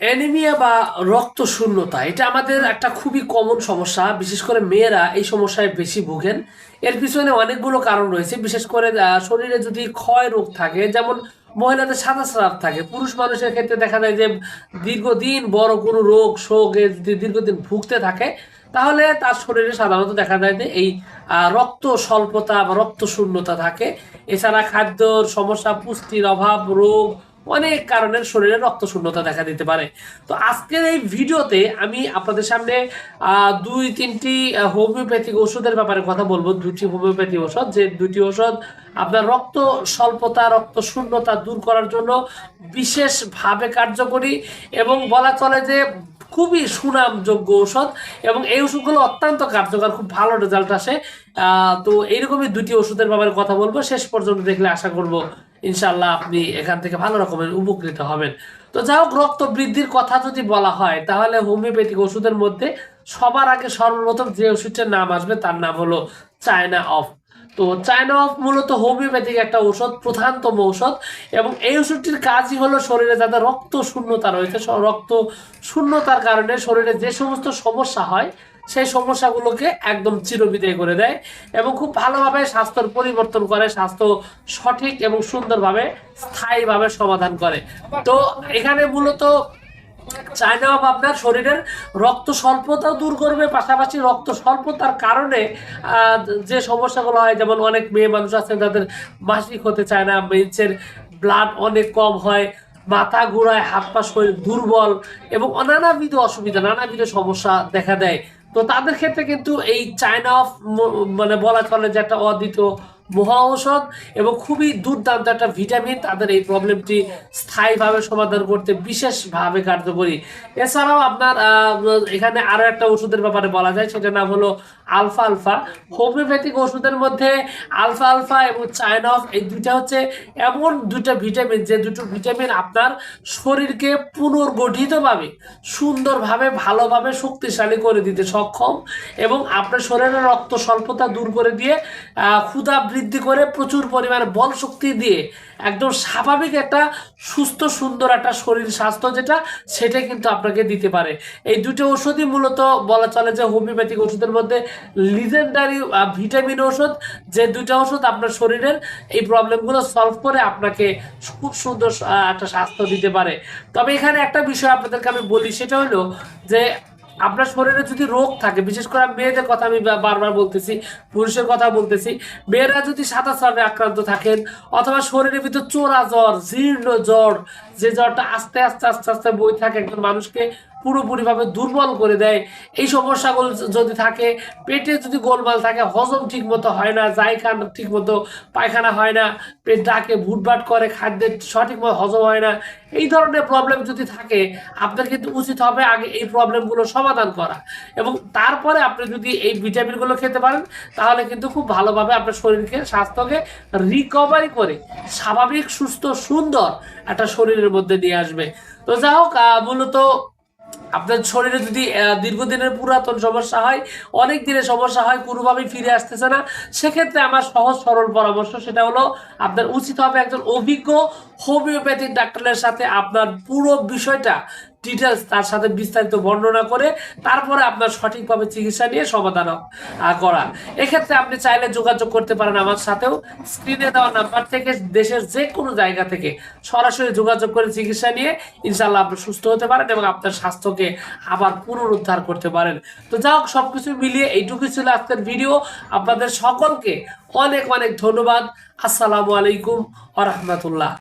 Anaemia বা রক্ত শূন্যতা এটা আমাদের একটা খুবই কমন সমস্যা। বিশেষ করে মেয়েরা এই সমস্যায় বেশি ভোগেন। এর পিছনে অনেকগুলো কারণ রয়েছে। বিশেষ করে শরীরে যদি ক্ষয় রোগ থাকে, যেমন মহিলাদের সাদা স্রাব থাকে, পুরুষ মানুষের ক্ষেত্রে দেখা যায় যে দীর্ঘদিন বড় কোনো রোগ, শোক যদি দীর্ঘদিন ভুগতে থাকে, তাহলে তার শরীরে সাধারণত দেখা যায় যে এই রক্ত স্বল্পতা বা রক্ত শূন্যতা থাকে। এছাড়া খাদ্যর সমস্যা, পুষ্টির অভাব, রোগ অনেক কারণের শরীরে রক্ত শূন্যতা দেখা দিতে পারে। তো আজকের এই ভিডিওতে আমি আপনাদের সামনে দুই, তিনটি হোমিওপ্যাথিক ওষুধের ব্যাপারে কথা বলব। দুটি হোমিওপ্যাথি ওষুধ, যে দুটি ওষুধ আপনার রক্ত স্বল্পতা, রক্ত শূন্যতা দূর করার জন্য বিশেষভাবে কার্যকরী এবং বলা চলে যে খুবই সুনামযোগ্য ওষুধ এবং এই ওষুধগুলো অত্যন্ত কার্যকর, খুব ভালো রেজাল্ট আসে। তো এইরকমই দুটি ওষুধের ব্যাপারে কথা বলব। শেষ পর্যন্ত দেখলে আশা করব ইনশাল্লাহ আপনি এখান থেকে ভালো রকমের উপকৃত হবেন। তো যাই হোক, রক্ত বৃদ্ধির কথা যদি বলা হয়, তাহলে হোমিওপ্যাথিক ওষুধের মধ্যে সবার আগে সর্বপ্রথম যে ওষুধটার নাম আসবে, তার নাম হলো চায়না অফ। তো চায়না অফ মূলত হোমিওপ্যাথিক একটা ঔষধ, প্রধানতম ঔষধ এবং এই ওষুধটির কাজই হলো শরীরে যাদের রক্ত শূন্যতা রয়েছে। রক্ত শূন্যতার কারণে শরীরে যে সমস্ত সমস্যা হয় সেই সমস্যাগুলোকে একদম চিরবিদায় করে দেয় এবং খুব ভালোভাবে স্বাস্থ্যর পরিবর্তন করে, স্বাস্থ্য সঠিক এবং সুন্দরভাবে স্থায়ীভাবে সমাধান করে। তো এখানে মূলত চায়না অফ আপনার শরীরের রক্ত স্বল্পতাও দূর করবে, পাশাপাশি রক্ত স্বল্পতার কারণে যে সমস্যাগুলো হয়, যেমন অনেক মেয়ে মানুষ আছে, তাদের মাসিক হতে চায় না মেন্সের ব্লাড অনেক কম হয়, মাথা ঘোরায়, হাত পা শরীর দুর্বল এবং নানাবিধ অসুবিধা, নানাবিধ সমস্যা দেখা দেয়। তো তাদের ক্ষেত্রে কিন্তু এই চায়না অফ মানে বলা চলে যে একটা অদ্বিতীয় মহা ঔষধ এবং খুবই দুর্দান্ত একটা ভিটামিন। তাদের এই প্রবলেমটি স্থায়ীভাবে সমাধান করতে বিশেষভাবে কার্যকরী। এছাড়াও আপনার এখানে আরও একটা ওষুধের ব্যাপারে বলা যায়, সেটার নাম হলো আলফা আলফা। হোমিওপ্যাথিক ওষুধের মধ্যে আলফা আলফা এবং চায়নফ এই দুইটা হচ্ছে এমন দুটো ভিটামিন, যে দুটো ভিটামিন আপনার শরীরকে পুনর্গঠিতভাবে সুন্দরভাবে, ভালোভাবে শক্তিশালী করে দিতে সক্ষম এবং আপনার শরীরের রক্ত স্বল্পতা দূর করে দিয়ে ক্ষুধা বৃদ্ধি করে প্রচুর পরিমাণে বল শক্তি দিয়ে একদম স্বাভাবিক একটা সুস্থ, সুন্দর একটা শরীর স্বাস্থ্য যেটা সেটা কিন্তু আপনাকে দিতে পারে। এই দুটো ওষুধই মূলত বলা চলে যে হোমিওপ্যাথিক ওষুধের মধ্যে লিজেন্ডারি ভিটামিন ওষুধ যে দুইটা ওষুধ আপনার শরীরের এই প্রবলেমগুলো সলভ করে আপনাকে খুব সুন্দর একটা স্বাস্থ্য দিতে পারে। তবে এখানে একটা বিষয় আপনাদেরকে আমি বলি, সেটা হলো যে আপনার শরীরে যদি রোগ থাকে, বিশেষ করে মেয়েদের কথা আমি বারবার বলতেছি, পুরুষের কথা বলতেছি, মেয়েরা যদি সাদা স্রাবে আক্রান্ত থাকেন, অথবা শরীরের ভিতর চোরা জ্বর, জীর্ণ জ্বর, যে জ্বরটা আস্তে আস্তে আস্তে আস্তে বই থাকে একজন মানুষকে পুরোপুরিভাবে দুর্বল করে দেয়। এই সমস্যাগুলো যদি থাকে, পেটে যদি গোলমাল থাকে, হজম ঠিক মতো হয় না যাই খান ঠিক মতো পায়খানা হয় না, পেট ডাকে, ভুটভাট করে, খাদ্যের সঠিক মতো হজম হয় না, এই ধরনের প্রবলেম যদি থাকে, আপনার কিন্তু উচিত হবে আগে এই প্রবলেমগুলো সমাধান করা। এবং তারপরে আপনি যদি এই ভিটামিনগুলো খেতে পারেন, তাহলে কিন্তু খুব ভালোভাবে আপনার শরীরকে, স্বাস্থ্যকে রিকভারি করে, স্বাভাবিক, সুস্থ, সুন্দর একটা শরীরের মধ্যে নিয়ে আসবে। তো যাই হোক মূলত আপনার শরীরে যদি দীর্ঘদিনের পুরাতন সমস্যা হয়, অনেক দিনের সমস্যা হয়, কোনোভাবেই ফিরে আসতেছে না, সেক্ষেত্রে আমার সহজ সরল পরামর্শ সেটা হলো, আপনার উচিত হবে একজন অভিজ্ঞ হোমিওপ্যাথিক ডাক্তারের সাথে আপনার পুরো বিষয়টা ডিটেলস তার সাথে বিস্তারিত বর্ণনা করে তারপরে আপনার সঠিকভাবে চিকিৎসা নিয়ে সমাধান করা। এক্ষেত্রে আপনি চাইলে যোগাযোগ করতে পারেন আমার সাথেও। স্ক্রিনে দেওয়া নাম্বার থেকে দেশের যে কোনো জায়গা থেকে সরাসরি যোগাযোগ করে চিকিৎসা নিয়ে ইনশাল্লাহ আপনি সুস্থ হতে পারেন এবং আপনার স্বাস্থ্যকে আবার পুনরুদ্ধার করতে পারেন। তো যা হোক, সবকিছু মিলিয়ে এইটুকুই ছিল আজকের ভিডিও আপনাদের সকলকে অনেক অনেক ধন্যবাদ। আসসালামু আলাইকুম আ রহমতুল্লাহ।